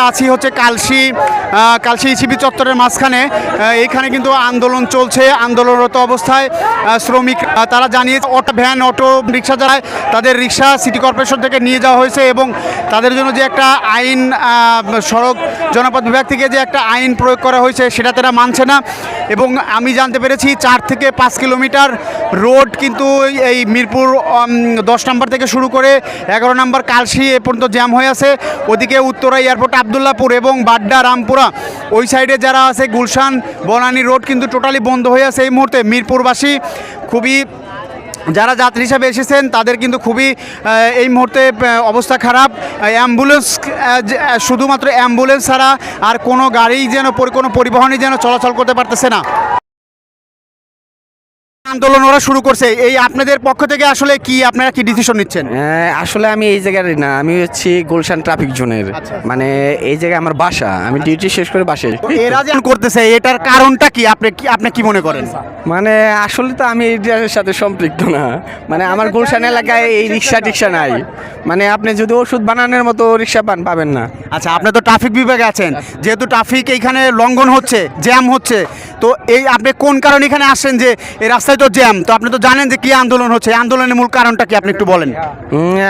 আছি হচ্ছে কালশি কালশি ইসিবি চত্বরের মাঝখানে এইখানে কিন্তু আন্দোলন চলছে, আন্দোলনরত অবস্থায় শ্রমিক তারা জানিয়েছে, অটো, ভ্যান, অটো, রিক্সা যারা, তাদের রিক্সা সিটি কর্পোরেশন থেকে নিয়ে যাওয়া হয়েছে এবং তাদের জন্য যে একটা আইন সড়ক জনপদ বিভাগ থেকে যে একটা আইন প্রয়োগ করা হয়েছে, সেটা তারা মানছে না। এবং আমি জানতে পেরেছি, চার থেকে পাঁচ কিলোমিটার রোড কিন্তু এই মিরপুর দশ নম্বর থেকে শুরু করে এগারো নম্বর কালশি এ পর্যন্ত জ্যাম হয়ে আছে। ওদিকে উত্তরা এয়ারপোর্ট আবদুল্লাপুর এবং বাড্ডা, রামপুরা ওই সাইডে যারা আছে, গুলশান, বনানী রোড কিন্তু টোটালি বন্ধ হয়ে আছে এই মুহূর্তে। মিরপুরবাসী খুবই, যারা যাত্রী হিসাবে এসেছেন, তাদের কিন্তু খুবই এই মুহূর্তে অবস্থা খারাপ। অ্যাম্বুলেন্স শুধুমাত্র অ্যাম্বুলেন্স ছাড়া আর কোনো গাড়ি যেন কোনো পরিবহনই যেন চলাচল করতে পারতেছে না। আন্দোলন ওরা শুরু করছে এই আপনাদের পক্ষ থেকে আসলে কি আপনারা কি ডিসিশন নিচ্ছেন? হ্যাঁ, আসলে আমি এই জায়গার না আমি হচ্ছি গুলশান ট্রাফিক জোনের। আচ্ছা। মানে এই জায়গায় আমার বাসা আমি ডিউটি শেষ করে বাসে এরা যে করতেছে এটার কারণটা কি? আপনি কি আপনি কি মনে করেন? মানে আসলে তো আমি এটার সাথে সম্পৃক্ত না। মানে আমার গুলশান এলাকায় এই রিক্সা টিক্সা নাই। মানে আপনি যদি ওষুধ বানানোর মতো রিক্সা পান পাবেন না। আচ্ছা আপনি তো ট্রাফিক বিভাগে আছেন যেহেতু ট্রাফিক এইখানে লঙ্ঘন হচ্ছে জ্যাম হচ্ছে তো এই আপনি কোন কারণে এখানে আসছেন যে এই রাস্তায় তো জ্যাম তো আপনি তো জানেন যে কি আন্দোলন হচ্ছে আন্দোলনের মূল কারণটা কি আপনি একটু বলেন।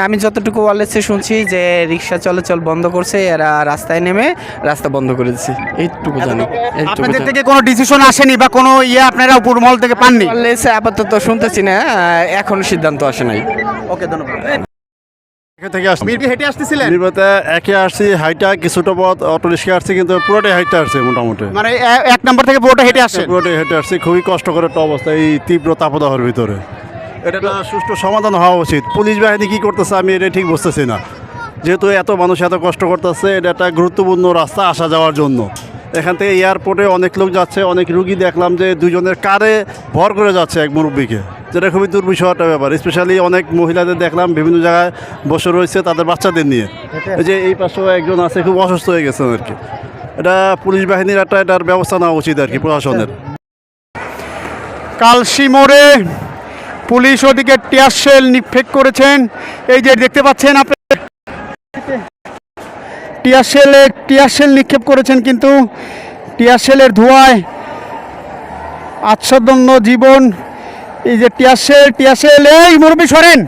আমি যতটুকু ওয়ালেসে শুনছি যে রিক্সা চলাচল বন্ধ করছে এরা রাস্তায় নেমে রাস্তা বন্ধ করে দিচ্ছে। এইটুকু জানি আপনাদের থেকে কোনো ডিসিশন আসেনি বা কোনো ইয়ে আপনারা উপর মহল থেকে পাননি? ওয়ালেসে আপাতত শুনতেছি না এখন সিদ্ধান্ত আসে নাই। ওকে ধন্যবাদ। থেকে আসছি। হেঁটে আসতেছিলেন? একে আসছি হাইটা কিছুটা পথ অটো রিক্সা আসছি কিন্তু পুরোটাই হাইটে আসছে মোটামুটি। মানে এক নম্বর থেকে পুরোটা হেঁটে আসছেন? পুরোটাই হেঁটে আসছি খুবই কষ্টকর একটা অবস্থা এই তীব্র তাপদাহের ভিতরে। এটা সুষ্ঠু সমাধান হওয়া উচিত। পুলিশ বাহিনী কি করতেছে আমি এটা ঠিক বুঝতেছি না। যেহেতু এত মানুষ এত কষ্ট করতেছে এটা একটা গুরুত্বপূর্ণ রাস্তা আসা যাওয়ার জন্য। এখান থেকে এয়ারপোর্টে অনেক লোক যাচ্ছে অনেক রুগী দেখলাম যে দুজনের কারে ভর করে যাচ্ছে এক মুরব্বীকে। যেটা খুবই দুর্বিষহ একটা ব্যাপার স্পেশালি অনেক মহিলাদের দেখলাম বিভিন্ন জায়গায় বসে রয়েছে তাদের বাচ্চাদের নিয়ে। এই যে এই পাশেও একজন আছে খুব অসুস্থ হয়ে গেছেন আর কি। এটা পুলিশ বাহিনীর একটা এটার ব্যবস্থা নেওয়া উচিত আর কি প্রশাসনের। কালশি মোড়ে পুলিশ ওদিকে টিয়ারশেল নিক্ষেপ করেছেন। এই যে দেখতে পাচ্ছেন আপনি টিয়ারশেলে টিয়ারশেল নিক্ষেপ করেছেন কিন্তু টিয়ারশেলের ধোঁয়ায় আচ্ছন্ন জীবন। এই যে টিয়ারশেল টিয়ারশেল এই মুরব্বী সরেন।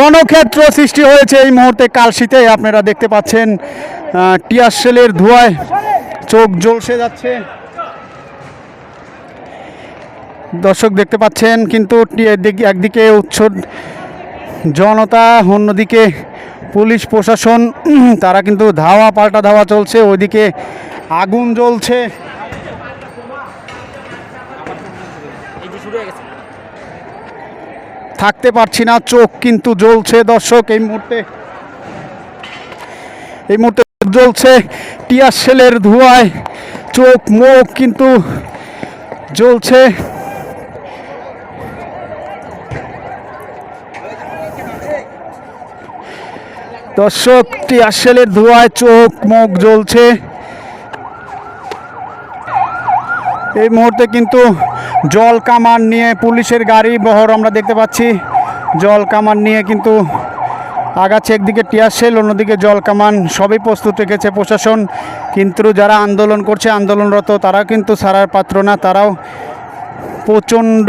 রণক্ষেত্র সৃষ্টি হয়েছে এই মুহূর্তে কালশিতে, আপনারা দেখতে পাচ্ছেন টিয়ারশেলের ধোঁয়ায় চোখ জ্বলসে যাচ্ছে। দর্শক দেখতে পাচ্ছেন, কিন্তু একদিকে উচ্ছ জনতা, অন্যদিকে পুলিশ প্রশাসন, তারা কিন্তু ধাওয়া পাল্টা ধাওয়া চলছে, ওইদিকে আগুন জ্বলছে। থাকতে পারছি না, চোখ কিন্তু জ্বলছে দর্শক, এই মুহূর্তে। এই মুহূর্তে জ্বলছে, টিয়ার সেলের ধোঁয়ায় চোখ, মুখ কিন্তু জ্বলছে। দর্শক টিয়ার সেলের ধোঁয়ায় চোখ, মুখ জ্বলছে। এই মুহূর্তে কিন্তু জল কামান নিয়ে পুলিশের গাড়ি বহর আমরা দেখতে পাচ্ছি। জল কামান নিয়ে কিন্তু আগাচ্ছে একদিকে টিয়ারশেল অন্যদিকে জল কামান সবই প্রস্তুত রেখেছে প্রশাসন। কিন্তু যারা আন্দোলন করছে, আন্দোলনরত তারা কিন্তু সারার পাত্র না, তারাও প্রচণ্ড